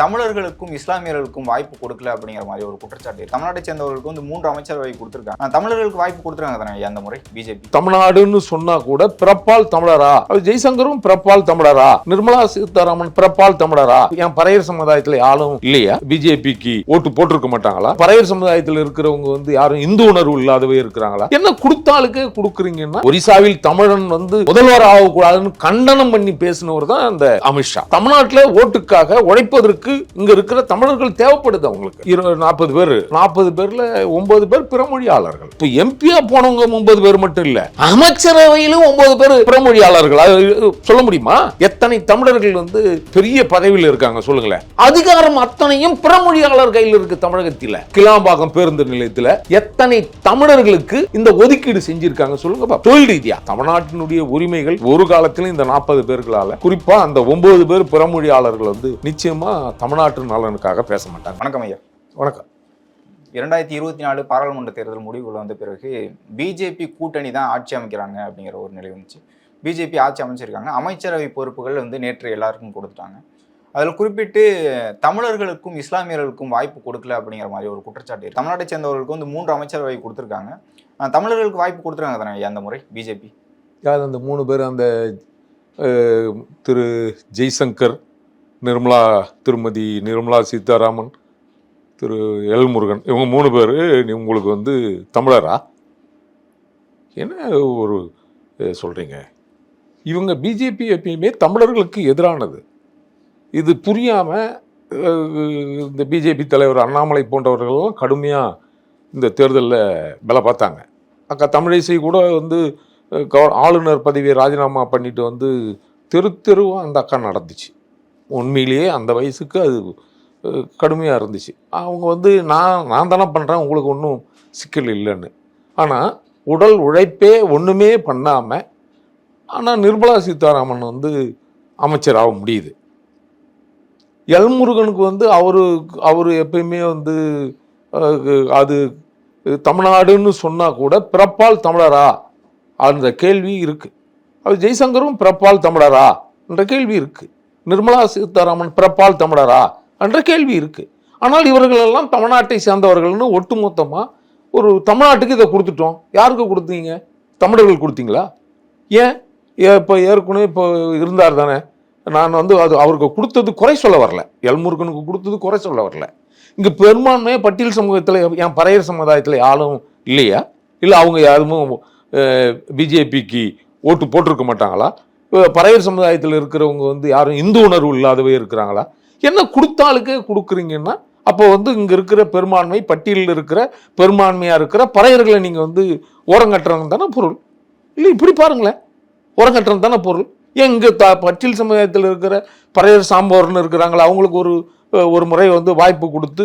தமிழர்களுக்கும் இஸ்லாமியர்களுக்கும் வாய்ப்பு கொடுக்கல அப்படிங்கிற மாதிரி ஒரு குற்றச்சாட்டு. தமிழ்நாட்டை சேர்ந்தவர்களுக்கு வந்து மூன்று அமைச்சரவை கொடுத்துருக்காங்க. தமிழர்களுக்கு வாய்ப்பு கொடுத்துருக்காங்க தானே அந்த முறை? பிஜேபி. தமிழ்நாடுன்னு சொன்னா கூட பிறப்பால் தமிழரா? ஜெய்சங்கரும் பிறப்பால் தமிழரா? நிர்மலா சீதாராமன் பிறப்பால் தமிழரா? என் பறையர் சமுதாயத்துல யாரும் இல்லையா? பிஜேபிக்கு ஓட்டு போட்டிருக்க மாட்டாங்களா? பறையர் சமுதாயத்தில் இருக்கிறவங்க வந்து யாரும் இந்து உணர்வு இல்லாதவே இருக்கிறாங்களா? என்ன கொடுத்தாலுக்கே கொடுக்குறீங்கன்னா ஒரிசாவில் தமிழன் வந்து முதல்வர் ஆகக்கூடாதுன்னு கண்டனம் பண்ணி பேசினவர் தான் அந்த அமித்ஷா. தமிழ்நாட்டில் ஓட்டுக்காக உழைப்பதற்கு இங்க இருக்கிற தமிழர்கள் தேவைப்படுது அவங்களுக்கு. இருபது நாற்பது பேர். நாற்பது பேர்ல ஒன்பது பேர் பிறமொழியாளர்கள் இப்போ எம்பியா போனவங்க ஒன்பது பேர் மட்டும் இல்ல அமைச்சரவையிலும் ஒன்பது பேர் பிறமொழியாளர்கள் சொல்ல முடியுமா? எத்தனை தமிழர்கள் வந்து பெரிய பதவியில் இருக்காங்க சொல்லுங்களேன். அதிகாரம் அத்தனையும் பிறமொழியாளர் கையில் இருக்கு தமிழகத்தில். கிளாம்பாக்கம் பேருந்து நிலையத்தில் எத்தனை தமிழர்களுக்கு இந்த ஒதுக்கீடு செஞ்சிருக்காங்க சொல்லுங்க தொழில் ரீதியா. தமிழ்நாட்டினுடைய உரிமைகள் ஒரு காலத்திலும் இந்த நாற்பது பேர்களால குறிப்பா அந்த ஒன்பது பேர் பிறமொழியாளர்கள் வந்து நிச்சயமா தமிழ்நாட்டு நலனுக்காக பேச மாட்டாங்க வணக்கம் ஐயா. வணக்கம். இரண்டாயிரத்தி இருபத்தி நாலு பாராளுமன்ற தேர்தல் முடிவுகள் வந்த பிறகு பிஜேபி கூட்டணி தான் ஆட்சி அமைக்கிறாங்க அப்படிங்கிற ஒரு நிலை வந்துச்சு. பிஜேபி ஆட்சி அமைச்சிருக்காங்க. அமைச்சரவை பொறுப்புகள் வந்து நேற்று எல்லாருக்கும் கொடுத்துட்டாங்க. அதில் குறிப்பிட்டு தமிழர்களுக்கும் இஸ்லாமியர்களுக்கும் வாய்ப்பு கொடுக்கல அப்படிங்கிற மாதிரி ஒரு குற்றச்சாட்டு. தமிழ்நாட்டை சேர்ந்தவர்களுக்கு வந்து மூன்று அமைச்சரவை கொடுத்துருக்காங்க. தமிழர்களுக்கு வாய்ப்பு கொடுத்துருக்காங்க தானே அந்த முறை பிஜேபி? யார் அந்த மூணு பேர்? அந்த திரு ஜெய்சங்கர் நிர்மலா திருமதி நிர்மலா சீதாராமன் திரு எல் முருகன் இவங்க மூணு பேர் உங்களுக்கு வந்து தமிழரா? என்ன ஒரு சொல்கிறீங்க இவங்க பிஜேபி எப்பயுமே தமிழர்களுக்கு எதிரானது. இது புரியாமல் இந்த பிஜேபி தலைவர் அண்ணாமலை போன்றவர்கள்லாம் கடுமையாக இந்த தேர்தலில் வில பார்த்தாங்க. அக்கா தமிழிசை கூட வந்து கவ- ஆளுநர் பதவியை ராஜினாமா பண்ணிட்டு வந்து தெரு தெருவாக அந்த அக்கா நடந்துச்சு. உண்மையிலேயே அந்த வயசுக்கு அது கடுமையாக இருந்துச்சு. அவங்க வந்து நான் நான் தானே பண்ணுறேன் உங்களுக்கு ஒன்றும் சிக்கல் இல்லைன்னு. ஆனால் உடல் உழைப்பே ஒன்றுமே பண்ணாமல் ஆனால் நிர்மலா சீதாராமன் வந்து அமைச்சராக முடியுது. எல்முருகனுக்கு வந்து அவரு அவர் எப்பயுமே வந்து அது தமிழ்நாடுன்னு சொன்னால் கூட பிறப்பால் தமிழரா? அந்த கேள்வி இருக்குது அவர் ஜெய்சங்கரும் பிறப்பால் தமிழரா? என்ற கேள்வி இருக்குது நிர்மலா சீதாராமன் பிறப்பால் தமிழரா என்ற கேள்வி இருக்குது ஆனால் இவர்களெல்லாம் தமிழ்நாட்டை சேர்ந்தவர்கள்னு ஒட்டுமொத்தமாக ஒரு தமிழ்நாட்டுக்கு இதை கொடுத்துட்டோம். யாருக்கு கொடுத்தீங்க? தமிழர்கள் கொடுத்தீங்களா? ஏன்? இப்போ ஏற்கனவே இப்போ இருந்தார் தானே. நான் வந்து அது அவருக்கு கொடுத்தது குறை சொல்ல வரல. எல்முருகனுக்கு கொடுத்தது குறை சொல்ல வரல. இங்கே பெரும்பான்மையாக பட்டியல் சமூகத்தில் என் பறையர் சமுதாயத்தில் யாரும் இல்லையா? இல்லை அவங்க யாரும் பிஜேபிக்கு ஓட்டு போட்டிருக்க மாட்டாங்களா? பறையர் சமுதாயத்தில் இருக்கிறவங்க வந்து யாரும் இந்து உணர்வு இல்லாதவே இருக்கிறாங்களா? என்ன கொடுத்தாளுக்கே கொடுக்குறீங்கன்னா அப்போ வந்து இங்கே இருக்கிற பெரும்பான்மை பட்டியலில் இருக்கிற பெரும்பான்மையாக இருக்கிற பறையர்களை நீங்கள் வந்து ஓரங்கட்டுறவங்க தானே பொருள். இல்லை இப்படி பாருங்களேன். ஓரங்கட்டுறது தானே பொருள். ஏன் இங்கே த பட்டியல் சமுதாயத்தில் இருக்கிற பறையர் சாம்போர்னு இருக்கிறாங்களா அவங்களுக்கு ஒரு ஒரு முறை வந்து வாய்ப்பு கொடுத்து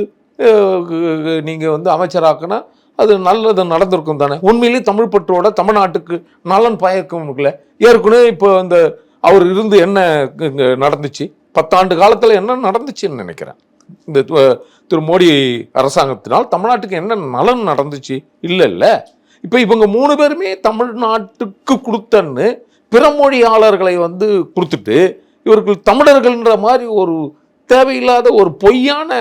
நீங்கள் வந்து அமைச்சராக்குனா அது நல்லது நடந்திருக்கும் தானே? உண்மையிலேயே தமிழ் பற்றோட தமிழ்நாட்டுக்கு நலன் பயக்கும் ஏற்கனவே இப்போ அந்த அவர் இருந்து என்ன நடந்துச்சு? பத்தாண்டு காலத்தில் என்ன நடந்துச்சுன்னு நினைக்கிறேன். இந்த திரு மோடி அரசாங்கத்தினால் தமிழ்நாட்டுக்கு என்ன நலன் நடந்துச்சு? இல்லை இல்லை. இப்போ இவங்க மூணு பேருமே தமிழ்நாட்டுக்கு கொடுத்தன்னு பிற மொழியாளர்களை வந்து கொடுத்துட்டு இவர்கள் தமிழர்கள்ன்ற மாதிரி ஒரு தேவையில்லாத ஒரு பொய்யான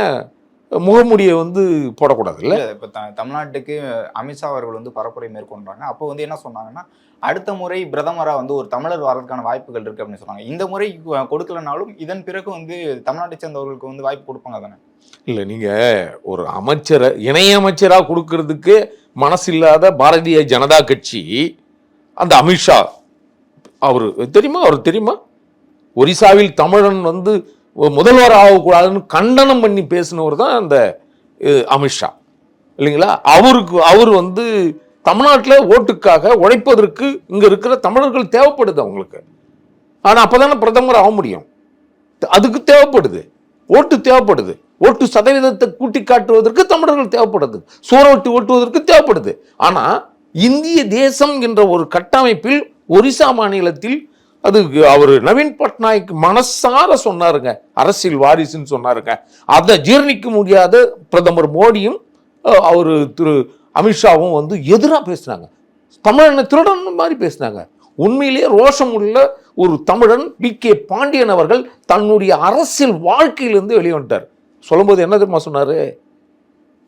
முகமுடியை வந்து போடக்கூடாது இல்லை? இப்ப த- தமிழ்நாட்டுக்கு அமித்ஷா அவர்கள் வந்து பரப்புரை மேற்கொண்டாங்க. அப்போ வந்து என்ன சொன்னாங்கன்னா அடுத்த முறை பிரதமரா வந்து ஒரு தமிழர் வரதுக்கான வாய்ப்புகள் இருக்கு அப்படின்னு சொன்னாங்க. இந்த முறை கொடுக்கலனாலும் இதன் பிறகு வந்து தமிழ்நாட்டை சேர்ந்தவர்களுக்கு வந்து வாய்ப்பு கொடுப்பாங்க தானே? இல்லை நீங்கள் ஒரு அமைச்சரை இணையமைச்சராக கொடுக்கறதுக்கு மனசு இல்லாத பாரதிய ஜனதா கட்சி அந்த அமித்ஷா அவர் தெரியுமா? அவர் தெரியுமா? ஒரிசாவில் தமிழன் வந்து முதல்வர் ஆகக்கூடாதுன்னு கண்டனம் பண்ணி பேசினவர் தான் அந்த அமித்ஷா இல்லைங்களா? அவருக்கு அவர் வந்து தமிழ்நாட்டில் ஓட்டுக்காக உழைப்பதற்கு இங்கே இருக்கிற தமிழர்கள் தேவைப்படுது அவங்களுக்கு. ஆனால் அப்போ தானே பிரதமர் ஆக முடியும். அதுக்கு தேவைப்படுது. ஓட்டு தேவைப்படுது. ஓட்டு சதவீதத்தை கூட்டி காட்டுவதற்கு தமிழர்கள் தேவைப்படுது. சூறவட்டி ஓட்டுவதற்கு தேவைப்படுது. ஆனால் இந்திய தேசம் என்ற ஒரு கட்டமைப்பில் ஒரிசா மாநிலத்தில் அது அவர் நவீன் பட்நாயக் மனசார சொன்னாருங்க. அரசியல் வாரிசுன்னு சொன்னாருங்க. அதை ஜீர்ணிக்க முடியாத பிரதமர் மோடியும் அவர் திரு அமித்ஷாவும் வந்து எதிராக பேசுனாங்க. தமிழனை திருடன் மாதிரி பேசினாங்க. உண்மையிலேயே ரோஷம் உள்ள ஒரு தமிழன் பி. கே. பாண்டியன் அவர்கள் தன்னுடைய அரசியல் வாழ்க்கையிலிருந்து வெளியே வந்துட்டார். சொல்லும்போது என்ன தெரியுமா சொன்னார்?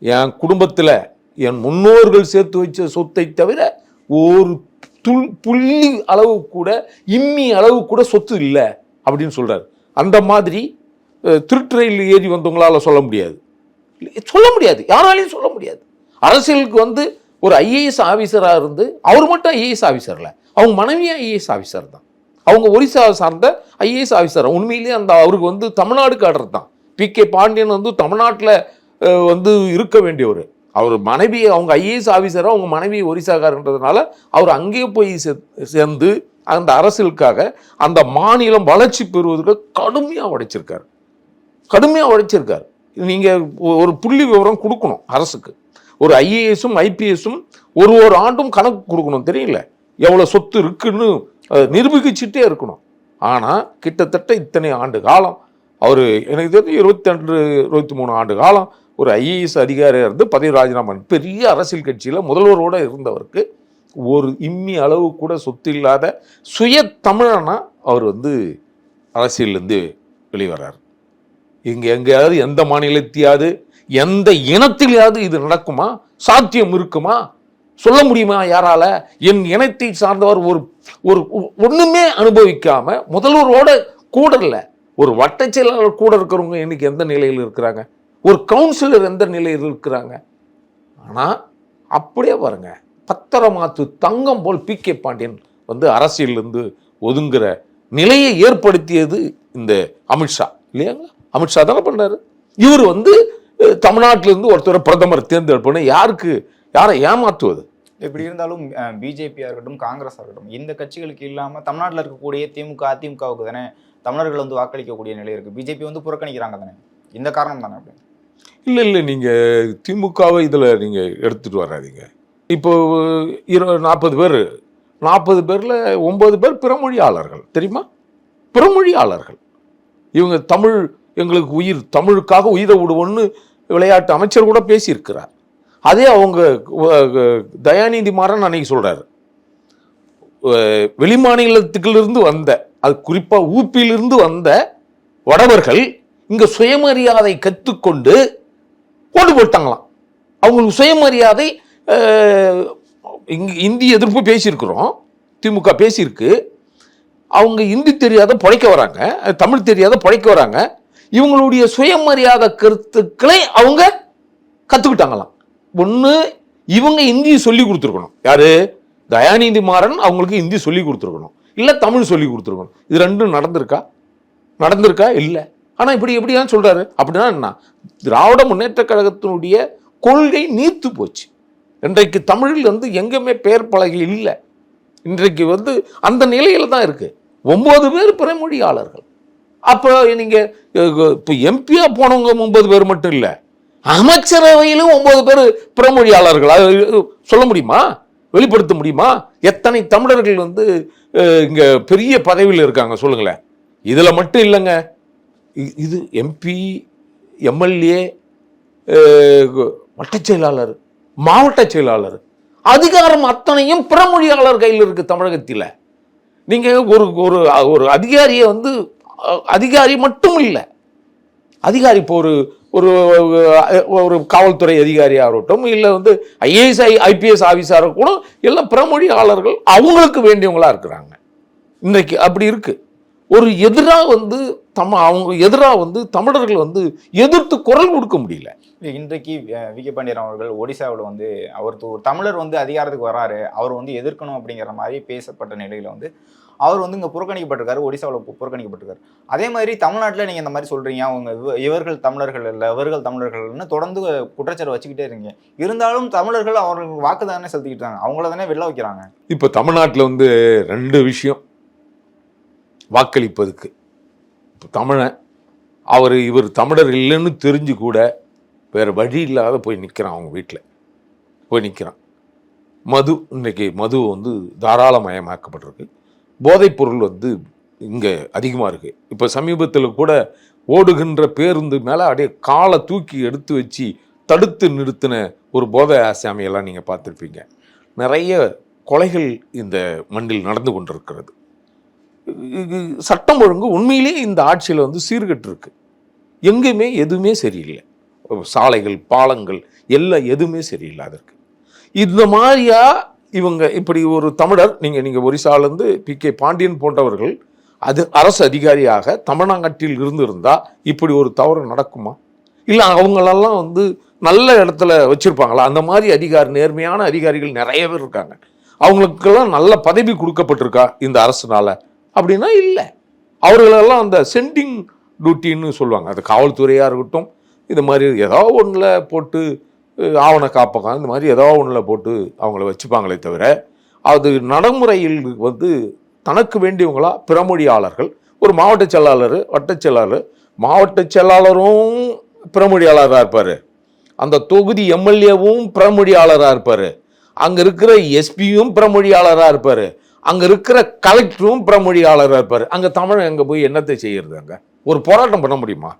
என் குடும்பத்தில் என் முன்னோர்கள் சேர்த்து வச்ச சொத்தை தவிர ஒரு துள் புள்ளி அளவு கூட இம்மி அளவு கூட சொத்து இல்லை அப்படின்னு சொல்கிறார் அந்த மாதிரி திருட்டுறையில் ஏறி வந்தவங்களால் சொல்ல முடியாது. சொல்ல முடியாது. யாராலையும் சொல்ல முடியாது. அரசியலுக்கு வந்து ஒரு ஐஏஎஸ் ஆஃபீஸராக இருந்து அவர் மட்டும் ஐஏஎஸ் ஆஃபீஸர்ல அவங்க மனைவியும் ஐஏஎஸ் ஆஃபீஸர் தான். அவங்க ஒரிசா சார்ந்த ஐஏஎஸ் ஆஃபீஸர் உண்மையிலேயே அந்த அவருக்கு வந்து தமிழ்நாடு காடர் தான். பி கே பாண்டியன் வந்து தமிழ்நாட்டில் வந்து இருக்க வேண்டியவர். அவர் மனைவி அவங்க ஐஏஎஸ் ஆஃபீஸராக அவங்க மனைவி ஒரிசாக்காரன்றதுனால அவர் அங்கேயே போய் சேர்ந்து அந்த அரசியலுக்காக அந்த மாநிலம் வளர்ச்சி பெறுவதற்கு கடுமையாக உடைச்சிருக்கார் கடுமையாக உடைச்சிருக்கார் நீங்கள் ஒரு புள்ளி விவரம் கொடுக்கணும் அரசுக்கு. ஒரு ஐஏஎஸும் ஐபிஎஸும் ஒரு ஒரு ஆண்டும் கணக்கு கொடுக்கணும் தெரியல. எவ்வளோ சொத்து இருக்குன்னு அதை இருக்கணும். ஆனால் கிட்டத்தட்ட இத்தனை ஆண்டு காலம் அவர் எனக்கு தெரிஞ்சு இருபத்தி ரெண்டு இருபத்தி மூணு ஆண்டு காலம் ஒரு ஐஏஎஸ் அதிகாரியாக இருந்து பதவி ராஜினாமா பெரிய அரசியல் கட்சியில் முதல்வரோட இருந்தவருக்கு ஒரு இம்மி அளவு கூட சொத்து இல்லாத சுய தமிழனா அவர் வந்து அரசியல்லேருந்து வெளிவரார் இங்கே எங்கேயாவது எந்த மாநிலத்தையாவது எந்த இனத்திலேயாவது இது நடக்குமா? சாத்தியம் இருக்குமா? சொல்ல முடியுமா யாரால? என் இனத்தை சார்ந்தவர் ஒரு ஒரு ஒன்றுமே அனுபவிக்காம முதல்வரோட கூட இல்லை ஒரு வட்டச் செயலாளர் கூட இருக்கிறவங்க இன்னைக்கு எந்த நிலையில் இருக்கிறாங்க? ஒரு கவுன்சிலர் எந்த நிலையில் இருக்கிறாங்க? ஆனால் அப்படியே பாருங்க. பத்திரமாத்து தங்கம் போல் பி கே பாண்டியன் வந்து அரசியலிருந்து ஒதுங்குற நிலையை ஏற்படுத்தியது இந்த அமித்ஷா இல்லையாங்களா அமித்ஷா தானே பண்ணாரு? இவர் வந்து தமிழ்நாட்டிலிருந்து ஒருத்தரை பிரதமர் தேர்ந்தெடுப்பு யாருக்கு யாரை ஏமாற்றுவது எப்படி இருந்தாலும் பிஜேபியாக இருக்கட்டும் காங்கிரஸாக இருக்கட்டும் இந்த கட்சிகளுக்கு இல்லாமல் தமிழ்நாட்டில் இருக்கக்கூடிய திமுக அதிமுகவுக்கு தானே தமிழர்கள் வந்து வாக்களிக்கக்கூடிய நிலை இருக்குது பிஜேபி வந்து புறக்கணிக்கிறாங்க தானே? இந்த காரணம் தானே அப்படி? இல்லை இல்லை நீங்கள் திமுகவை இதில் நீங்கள் எடுத்துகிட்டு வராதீங்க. இப்போ இரு நாற்பது பேர். நாற்பது பேரில் ஒம்பது பேர் பிறமொழியாளர்கள் தெரியுமா? பிறமொழியாளர்கள். இவங்க தமிழ் எங்களுக்கு உயிர் தமிழுக்காக உயிரை விடுவோன்னு விளையாட்டு அமைச்சர் கூட பேசியிருக்கிறார். அதே அவங்க தயாநிதி மாறன் அன்னைக்கு சொல்கிறாரு வெளிமாநிலத்துக்கிலிருந்து வந்த அது குறிப்பாக ஊப்பியிலிருந்து வந்த வடவர்கள் இங்கே சுயமரியாதை கற்றுக்கொண்டு ஓட்டு போட்டாங்களாம் அவங்களுக்கு சுயமரியாதை இங்கே இந்தி எதிர்ப்பு பேசியிருக்கிறோம். திமுக பேசியிருக்கு. அவங்க இந்தி தெரியாத பிழைக்க வராங்க. தமிழ் தெரியாத பிழைக்க வராங்க. இவங்களுடைய சுயமரியாதை கருத்துக்களை அவங்க கற்றுக்கிட்டாங்களாம் ஒன்று இவங்க இந்தியை சொல்லி கொடுத்துருக்கணும். யார்? தயாநிதி மாறன் அவங்களுக்கு இந்தி சொல்லி கொடுத்துருக்கணும். இல்லை தமிழ் சொல்லி கொடுத்துருக்கணும். இது ரெண்டும் நடந்திருக்கா? நடந்திருக்கா? இல்லை. ஆனால் இப்படி எப்படியான்னு சொல்கிறாரு அப்படின்னா என்ன? திராவிட முன்னேற்ற கழகத்தினுடைய கொள்கை நீத்து போச்சு. இன்றைக்கு தமிழில் வந்து எங்கேயுமே பெயர் பலகை இல்லை. இன்றைக்கு வந்து அந்த நிலையில் தான் இருக்குது ஒம்பது பேர் பிறமொழியாளர்கள். அப்போ நீங்கள் இப்போ எம்பியாக போனவங்க ஒன்பது பேர் மட்டும் இல்லை. அமைச்சரவையிலும் ஒம்பது பேர் பிறமொழியாளர்கள். சொல்ல முடியுமா? வெளிப்படுத்த முடியுமா? எத்தனை தமிழர்கள் வந்து இங்கே பெரிய பதவியில் இருக்காங்க சொல்லுங்களேன். இதில் மட்டும் இல்லைங்க. இது எம்பி எம்எல்ஏ வட்டச் செயலாளர் மாவட்ட செயலாளர். அதிகாரம் அத்தனையும் பிறமொழியாளர் கையில் இருக்குது தமிழகத்தில். நீங்கள் ஒரு ஒரு ஒரு அதிகாரியை வந்து அதிகாரி மட்டும் இல்லை. அதிகாரி இப்போ ஒரு ஒரு ஒரு காவல்துறை அதிகாரியாக இருக்கட்டும் இல்லை வந்து ஐஏஎஸ் ஐ ஐபிஎஸ் ஆஃபீஸாக கூட எல்லாம் பிறமொழியாளர்கள் அவங்களுக்கு வேண்டியவங்களாக இருக்கிறாங்க. இன்றைக்கு அப்படி இருக்குது ஒரு எதிராக வந்து தம அவங்க எதிராக வந்து தமிழர்கள் வந்து எதிர்த்து குரல் கொடுக்க முடியல. இன்றைக்கு வி கே பாண்டியன் அவர்கள் ஒடிசாவில் வந்து அவர் ஒரு தமிழர் வந்து அதிகாரத்துக்கு வராரு அவர் வந்து எதிர்க்கணும் அப்படிங்கிற மாதிரி பேசப்பட்ட நிலையில வந்து அவர் வந்து இங்கே புறக்கணிக்கப்பட்டிருக்காரு ஒடிசாவில் புறக்கணிக்கப்பட்டிருக்காரு. அதே மாதிரி தமிழ்நாட்டில் நீங்கள் இந்த மாதிரி சொல்றீங்க அவங்க இவ- இவர்கள் தமிழர்கள் இல்லை இவர்கள் தமிழர்கள்னு தொடர்ந்து குற்றச்சாட்டு வச்சுக்கிட்டே இருக்கீங்க. இருந்தாலும் தமிழர்கள் அவர்களுக்கு வாக்கு தானே செலுத்திக்கிட்டு இருக்காங்க அவங்கள தானே வெளில வைக்கிறாங்க. இப்போ தமிழ்நாட்டில் வந்து ரெண்டு விஷயம். வாக்களிப்பதுக்கு. இப்போ தமிழன் அவர் இவர் தமிழர் இல்லைன்னு தெரிஞ்சு கூட வேறு வழி இல்லாத போய் நிற்கிறான் அவங்க வீட்டில் போய் நிற்கிறான் மது இன்றைக்கி மது வந்து தாராளமயமாக்கப்பட்டிருக்கு. போதைப்பொருள் வந்து இங்கே அதிகமாக இருக்குது இப்போ சமீபத்தில் கூட ஓடுகின்ற பேருந்து மேலே அப்படியே காலை தூக்கி எடுத்து வச்சு தடுத்து நிறுத்தின ஒரு போதை ஆசாமியெல்லாம் நீங்கள் பார்த்துருப்பீங்க. நிறைய கொலைகள் இந்த மண்ணில் நடந்து கொண்டிருக்கிறது. சட்டம் ஒழுங்கு உண்மையிலேயே இந்த ஆட்சியில் வந்து சீர்கெட்டு இருக்கு எங்கேயுமே எதுவுமே சரியில்லை. சாலைகள் பாலங்கள் எல்லாம் எதுவுமே சரியில்லை அதற்கு இந்த மாதிரியா இவங்க இப்படி ஒரு தமிழர் நீங்கள் நீங்கள் ஒரிசாலேருந்து பி. கே. பாண்டியன் போன்றவர்கள் அது அரசு அதிகாரியாக தமிழ்நாட்டில் இருந்து இப்படி ஒரு தவறு நடக்குமா? இல்லை அவங்களெல்லாம் வந்து நல்ல இடத்துல வச்சுருப்பாங்களா? அந்த மாதிரி அதிகாரி நேர்மையான அதிகாரிகள் நிறைய பேர் இருக்காங்க. அவங்களுக்கெல்லாம் நல்ல பதவி கொடுக்கப்பட்டிருக்கா இந்த அரசுனால்? அப்படின்னா இல்லை. அவர்களெல்லாம் அந்த சென்டிங் டியூட்டின்னு சொல்லுவாங்க. அது காவல்துறையாக இருக்கட்டும் இது மாதிரி ஏதோ ஒன்றில் போட்டு ஆவண காப்பகம் இந்த மாதிரி ஏதோ ஒன்றில் போட்டு அவங்கள வச்சுப்பாங்களே தவிர அது நடைமுறையில் வந்து தனக்கு வேண்டியவங்களா பிறமொழியாளர்கள் ஒரு மாவட்ட செயலாளர் வட்டச் செயலாளர் மாவட்ட செயலாளரும் பிறமொழியாளராக இருப்பார். அந்த தொகுதி எம்எல்ஏவும் பிறமொழியாளராக இருப்பார். அங்கே இருக்கிற எஸ்பியும் பிறமொழியாளராக இருப்பார். அங்கே இருக்கிற கலெக்டரும் பிறமொழியாளராக இருப்பார். அங்கே தமிழ் அங்கே போய் என்னத்தை செய்கிறது அங்கே? ஒரு போராட்டம் பண்ண முடியுமா?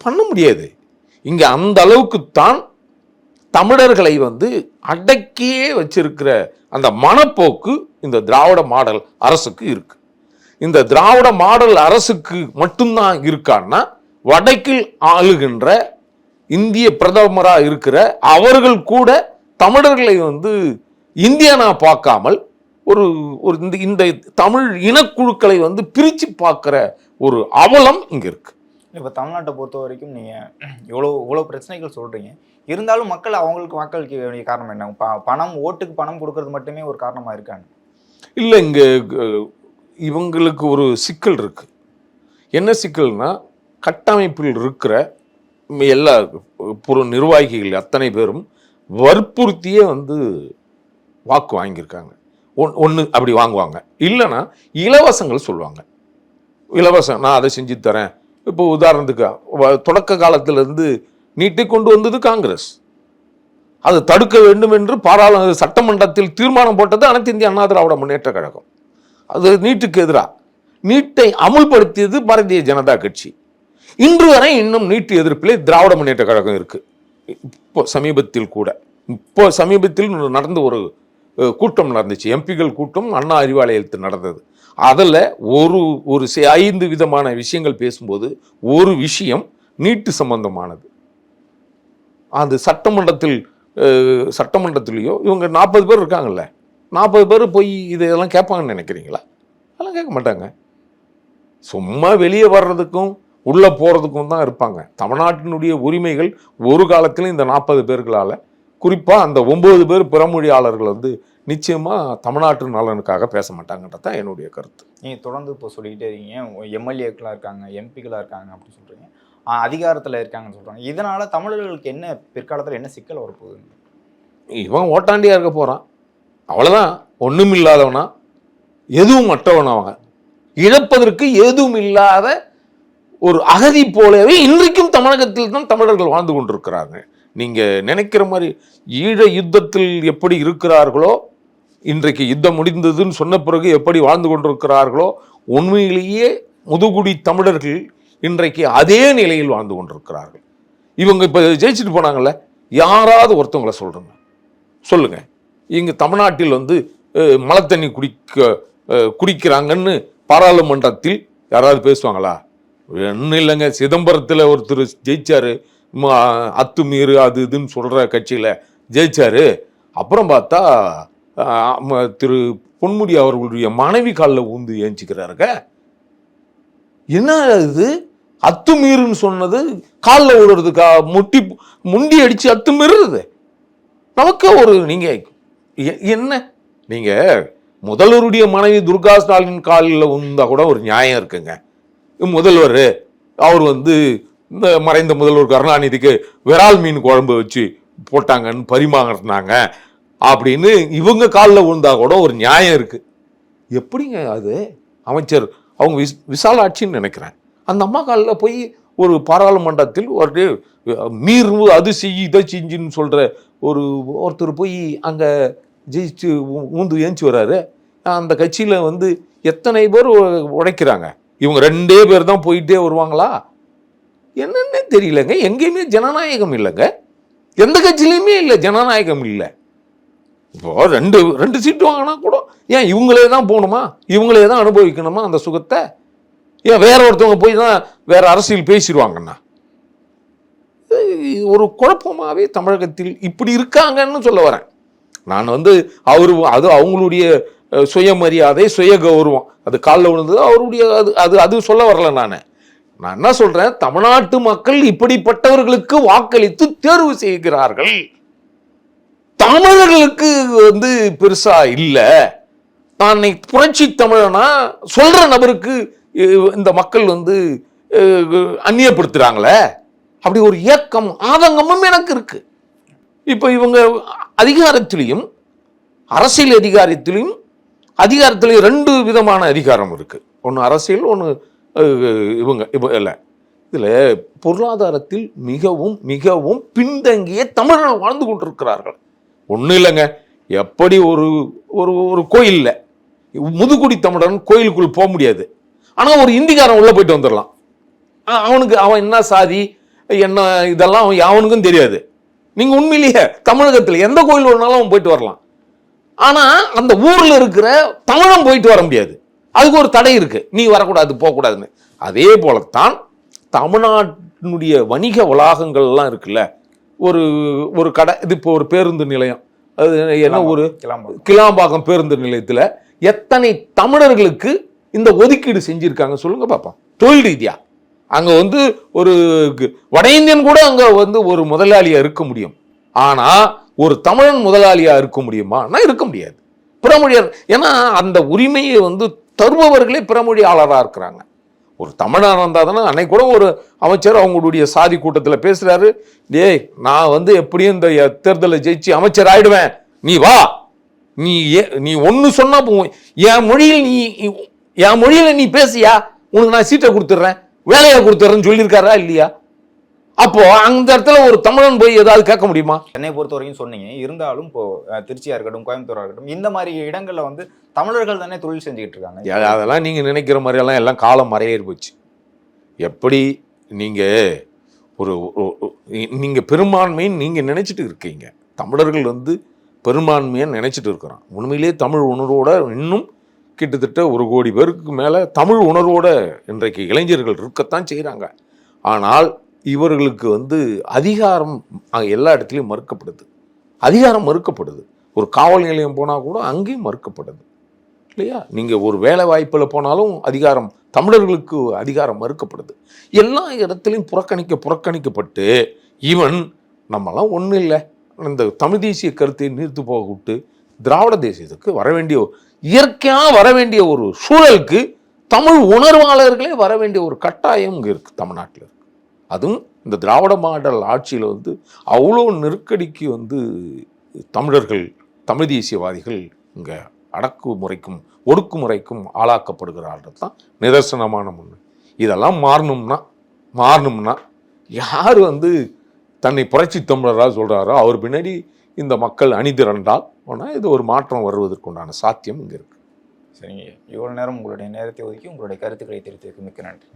பண்ண முடியாது. இங்கே அந்த அளவுக்கு தான் தமிழர்களை வந்து அடக்கியே வச்சிருக்கிற அந்த மனப்போக்கு இந்த திராவிட மாடல் அரசுக்கு இருக்கு. இந்த திராவிட மாடல் அரசுக்கு மட்டும்தான் இருக்கான்னா வடக்கில் ஆளுகின்ற இந்திய பிரதமராக இருக்கிற அவர்கள் கூட தமிழர்களை வந்து இந்தியனா பார்க்காமல் ஒரு ஒரு இந்த இந்த தமிழ் இனக்குழுக்களை வந்து பிரிச்சு பார்க்கிற ஒரு அவலம் இங்க இருக்கு. இப்போ தமிழ்நாட்டை பொறுத்த வரைக்கும் நீங்கள் இவ்வளோ இவ்வளோ பிரச்சனைகள் சொல்கிறீங்க இருந்தாலும் மக்கள் அவங்களுக்கு வாக்களிக்க வேண்டிய காரணம் என்ன? ப பணம் ஓட்டுக்கு பணம் கொடுக்கறது மட்டுமே ஒரு காரணமாக இருக்காங்க இல்லை இங்கே இவங்களுக்கு ஒரு சிக்கல் இருக்கு. என்ன சிக்கல்னா கட்டமைப்பில் இருக்கிற எல்லா புற நிர்வாகிகள் அத்தனை பேரும் வற்புறுத்தியே வந்து வாக்கு வாங்கியிருக்காங்க. ஒன் ஒன்று அப்படி வாங்குவாங்க. இல்லைன்னா இலவசங்கள் சொல்லுவாங்க. இலவசம் நான் அதை செஞ்சு தரேன். இப்போ உதாரணத்துக்கு வ- தொடக்க காலத்திலிருந்து நீட்டை கொண்டு வந்தது காங்கிரஸ். அது தடுக்க வேண்டும் என்று பாராளுமன்ற சட்டமன்றத்தில் தீர்மானம் போட்டது அனைத்து இந்திய அண்ணா திராவிட முன்னேற்ற கழகம். அது நீட்டுக்கு எதிராக நீட்டை அமுல்படுத்தியது பாரதிய ஜனதா கட்சி. இன்று வரை இன்னும் நீட்டு எதிர்ப்பிலே திராவிட முன்னேற்ற கழகம் இருக்குது இப்போ சமீபத்தில் கூட. இப்போ சமீபத்தில் நடந்த ஒரு கூட்டம் நடந்துச்சு. எம்பிகள் கூட்டம் அண்ணா அறிவாலயத்தில் நடந்தது. அதில் ஒரு ஒரு ஐந்து விதமான விஷயங்கள் பேசும்போது ஒரு விஷயம் நீட்டு சம்பந்தமானது. அது சட்டமன்றத்தில் சட்டமன்றத்திலேயோ இவங்க நாற்பது பேர் இருக்காங்கல்ல. நாற்பது பேர் போய் இதெல்லாம் கேட்பாங்கன்னு நினைக்கிறீங்களா? அதெல்லாம் கேட்க மாட்டாங்க. சும்மா வெளியே வர்றதுக்கும் உள்ளே போகிறதுக்கும் தான் இருப்பாங்க. தமிழ்நாட்டினுடைய உரிமைகள் ஒரு காலத்திலும் இந்த நாற்பது பேர்களால் குறிப்பாக அந்த ஒம்பது பேர் பிறமொழியாளர்கள் வந்து நிச்சயமாக தமிழ்நாட்டு நலனுக்காக பேச மாட்டாங்கன்றது தான் என்னுடைய கருத்து. நீங்கள் தொடர்ந்து இப்போ சொல்லிக்கிட்டே இருக்கீங்க. எம்எல்ஏக்களாக இருக்காங்க எம்பிக்களாக இருக்காங்க அப்படின்னு சொல்கிறீங்க அதிகாரத்தில் இருக்காங்கன்னு சொல்கிறாங்க இதனால் தமிழர்களுக்கு என்ன பிற்காலத்தில் என்ன சிக்கல் வரப்போகுது? இவன் ஓட்டாண்டியாக இருக்க போகிறான் அவ்வளோதான் ஒன்றும் இல்லாதவனா? எதுவும் மற்றவனவன் இழப்பதற்கு எதுவும் இல்லாத ஒரு அகதி போலவே இன்றைக்கும் தமிழகத்தில் தான் தமிழர்கள் வாழ்ந்து கொண்டிருக்கிறாங்க. நீங்கள் நினைக்கிற மாதிரி ஈழ யுத்தத்தில் எப்படி இருக்கிறார்களோ இன்றைக்கு யுத்தம் முடிந்ததுன்னு சொன்ன பிறகு எப்படி வாழ்ந்து கொண்டிருக்கிறார்களோ உண்மையிலேயே முதுகுடி தமிழர்கள் இன்றைக்கு அதே நிலையில் வாழ்ந்து கொண்டிருக்கிறார்கள். இவங்க இப்போ ஜெயிச்சுட்டு போனாங்கல்ல யாராவது ஒருத்தவங்களை சொல்கிறேங்க சொல்லுங்கள் இங்கே தமிழ்நாட்டில் வந்து அஹ், மழை தண்ணி குடிக்க குடிக்கிறாங்கன்னு பாராளுமன்றத்தில் யாராவது பேசுவாங்களா? ஒன்றும் இல்லைங்க. சிதம்பரத்தில் ஒருத்தர் ஜெயிச்சாரு. அத்துமீறு அது இதுன்னு சொல்கிற கட்சியில் ஜெயிச்சாரு. அப்புறம் பார்த்தா ம- திரு பொன்முடி அவர்களுடைய மனைவி காலில் ஊந்து ஏஞ்சிக்கிறாருங்க. என்ன இது? அத்துமீறுன்னு சொன்னது காலில் விடுறதுக்கா முட்டி முண்டி அடித்து அத்துமீறுறது? நமக்கு ஒரு நீங்கள் எ- என்ன? நீங்கள் முதல்வருடைய மனைவி துர்கா ஸ்டாலின் காலில் உந்தா கூட ஒரு நியாயம் இருக்குங்க. முதல்வர் அவர் வந்து இந்த மறைந்த முதல்வர் கருணாநிதிக்கு விரால் மீன் குழம்பு வச்சு போட்டாங்கன்னு பரிமாறினாங்க. அப்படின்னு இவங்க காலில் விழுந்தா கூட ஒரு நியாயம் இருக்குது எப்படிங்க அது? அமைச்சர் அவங்க விஸ் விசாலாட்சின்னு நினைக்கிறேன். அந்த அம்மா காலில் போய் ஒரு பாராளுமன்றத்தில் ஒரு மீறு அது செய் இதை செஞ்சுன்னு சொல்கிற ஒரு ஒருத்தர் போய் அங்கே ஜெயிச்சு ஊந்து ஏஞ்சி வர்றாரு அந்த கட்சியில் வந்து எத்தனை பேர் உழைக்கிறாங்க இவங்க ரெண்டே பேர் தான் போயிட்டே வருவாங்களா? என்னன்னே தெரியலங்க. எங்கேயுமே ஜனநாயகம் இல்லைங்க. எந்த கட்சியிலையுமே இல்லை ஜனநாயகம் இல்லை. இப்போ ரெண்டு ரெண்டு சீட்டு வாங்கினா கூட ஏன் இவங்களே தான் போகணுமா? இவங்களே தான் அனுபவிக்கணுமா அந்த சுகத்தை? ஏன் வேற ஒருத்தவங்க போய் தான் வேற அரசியல் பேசிடுவாங்கண்ணா? ஒரு குழப்பமாகவே தமிழகத்தில் இப்படி இருக்காங்கன்னு சொல்ல வரேன். நான் வந்து அவரு அது அவங்களுடைய சுயமரியாதை சுய கௌரவம் அது காலில் விழுந்தது அவருடைய அது அது அது சொல்ல வரல நான். நான் என்ன சொல்றேன்? தமிழ்நாட்டு மக்கள் இப்படிப்பட்டவர்களுக்கு வாக்களித்து தேர்வு செய்கிறார்கள். தமிழர்களுக்கு வந்து பெருசா இல்ல. நான் புரட்சி தமிழனா சொல்ற நபருக்கு இந்த மக்கள் வந்து அந்நியப்படுத்துறாங்களே? அப்படி ஒரு ஏக்கம் ஆதங்கமும் எனக்கு இருக்கு. இப்போ இவங்க அதிகாரத்திலையும் அரசியல் அதிகாரத்திலையும் அதிகாரத்திலையும் ரெண்டு விதமான அதிகாரம் இருக்கு. ஒன்று அரசியல் ஒன்று இவங்க இவ இல்லை. இதில் பொருளாதாரத்தில் மிகவும் மிகவும் பின்தங்கிய தமிழர்கள் வாழ்ந்து கொண்டிருக்கிறார்கள். ஒன்றும் இல்லைங்க. எப்படி ஒரு ஒரு ஒரு கோயிலில் முதுகுடி தமிழன் கோயிலுக்குள் போக முடியாது. ஆனால் ஒரு இந்திக்காரன் உள்ளே போயிட்டு வந்துடலாம். அவனுக்கு அவன் என்ன சாதி என்ன இதெல்லாம் அவன் அவனுக்கும் தெரியாது. நீங்கள் உண்மையிலேயே தமிழகத்தில் எந்த கோயில் வேணாலும் அவன் போயிட்டு வரலாம். ஆனால் அந்த ஊரில் இருக்கிற தமிழன் போயிட்டு வர முடியாது. அதுக்கு ஒரு தடை இருக்கு. நீ வரக்கூடாது போகக்கூடாதுன்னு. அதே போலத்தான் தமிழ்நாட்டினுடைய வணிக வளாகங்கள்லாம் இருக்குல்ல. ஒரு ஒரு கடை இது இப்போ ஒரு பேருந்து நிலையம். அது என்ன ஒரு கிளம்பு கிளாம்பாக்கம். பேருந்து நிலையத்தில் எத்தனை தமிழர்களுக்கு இந்த ஒதுக்கீடு செஞ்சிருக்காங்க சொல்லுங்க பாப்போம். தொழில் ரீதியா. அங்க வந்து ஒரு வட இந்தியன் கூட அங்க வந்து ஒரு முதலாளியா இருக்க முடியும். ஆனா ஒரு தமிழன் முதலாளியா இருக்க முடியுமானா இருக்க முடியாது. பிறமொழியர் ஏன்னா அந்த உரிமையை வந்து தருபவர்களே பிறமொழியாளராக இருக்கிறாங்க. ஒரு தமிழனாக இருந்தால் தானே அன்னைக்கு கூட ஒரு அமைச்சர் அவங்களுடைய சாதி கூட்டத்தில் பேசுகிறாரு டேய் நான் வந்து எப்படியும் இந்த தேர்தலை ஜெயிச்சு அமைச்சர் ஆயிடுவேன். நீ வா. நீ ஏ நீ ஒன்று சொன்னால் போ என் மொழியில் நீ என் மொழியில் நீ பேசியா? உனக்கு நான் சீட்டை கொடுத்துட்றேன் வேலையை கொடுத்துட்றேன்னு சொல்லியிருக்காரா இல்லையா? அப்போ அந்த இடத்துல ஒரு தமிழன் போய் ஏதாவது கேட்க முடியுமா? சென்னை பொறுத்த வரைக்கும் சொன்னீங்க. இருந்தாலும் இப்போ திருச்சியா இருக்கட்டும் கோயம்புத்தூரா இருக்கட்டும் இந்த மாதிரி இடங்கள்ல வந்து தமிழர்கள் தானே தொழில் செஞ்சுக்கிட்டு இருக்காங்க? அதெல்லாம் நீங்க நினைக்கிற மாதிரியெல்லாம் எல்லாம் காலம் மறையேறி போச்சு. எப்படி நீங்க ஒரு நீங்க பெரும்பான்மைன்னு நீங்க நினைச்சிட்டு இருக்கீங்க. தமிழர்கள் வந்து பெரும்பான்மையை நினைச்சிட்டு இருக்கிறோம் உண்மையிலேயே தமிழ் உணர்வோட இன்னும் கிட்டத்தட்ட ஒரு கோடி பேருக்கு மேல தமிழ் உணர்வோட இன்றைக்கு இளைஞர்கள் இருக்கத்தான் செய்றாங்க. ஆனால் இவர்களுக்கு வந்து அதிகாரம் எல்லா இடத்துலையும் மறுக்கப்படுது. அதிகாரம் மறுக்கப்படுது. ஒரு காவல் நிலையம் போனால் கூட அங்கேயும் மறுக்கப்படுது. இல்லையா? நீங்கள் ஒரு வேலை வாய்ப்பில் போனாலும் அதிகாரம் தமிழர்களுக்கு அதிகாரம் மறுக்கப்படுது. எல்லா இடத்துலையும் புறக்கணிக்க புறக்கணிக்கப்பட்டு ஈவன் நம்மலாம் ஒன்றும் இல்லை. இந்த தமிழ் தேசிய கருத்தை நீர்த்து போக விட்டு திராவிட தேசியத்துக்கு வர வேண்டிய இயற்கையாக வர வேண்டிய ஒரு சூழலுக்கு தமிழ் உணர்வாளர்களே வர வேண்டிய ஒரு கட்டாயம் இங்கே இருக்குது தமிழ்நாட்டில் இருக்குது அதுவும் இந்த திராவிட மாடல் ஆட்சியில் வந்து அவ்வளோ நெருக்கடிக்கு வந்து தமிழர்கள் தமிழ் தேசியவாதிகள் இங்கே அடக்குமுறைக்கும் ஒடுக்குமுறைக்கும் ஆளாக்கப்படுகிறார்கள் தான் நிதர்சனமான ஒன்று இதெல்லாம் மாறணும்னா மாறணும்னா யார் வந்து தன்னை புரட்சி தமிழராக சொல்கிறாரோ அவர் பின்னாடி இந்த மக்கள் அணிதிரண்டால் ஆனால் இது ஒரு மாற்றம் வருவதற்குண்டான சாத்தியம் இங்கே இருக்குது சரிங்க. இவ்வளோ நேரம் உங்களுடைய நேரத்தை ஒதுக்கி உங்களுடைய கருத்துக்களை தெரிவித்ததுக்கு மிக்க நன்றி.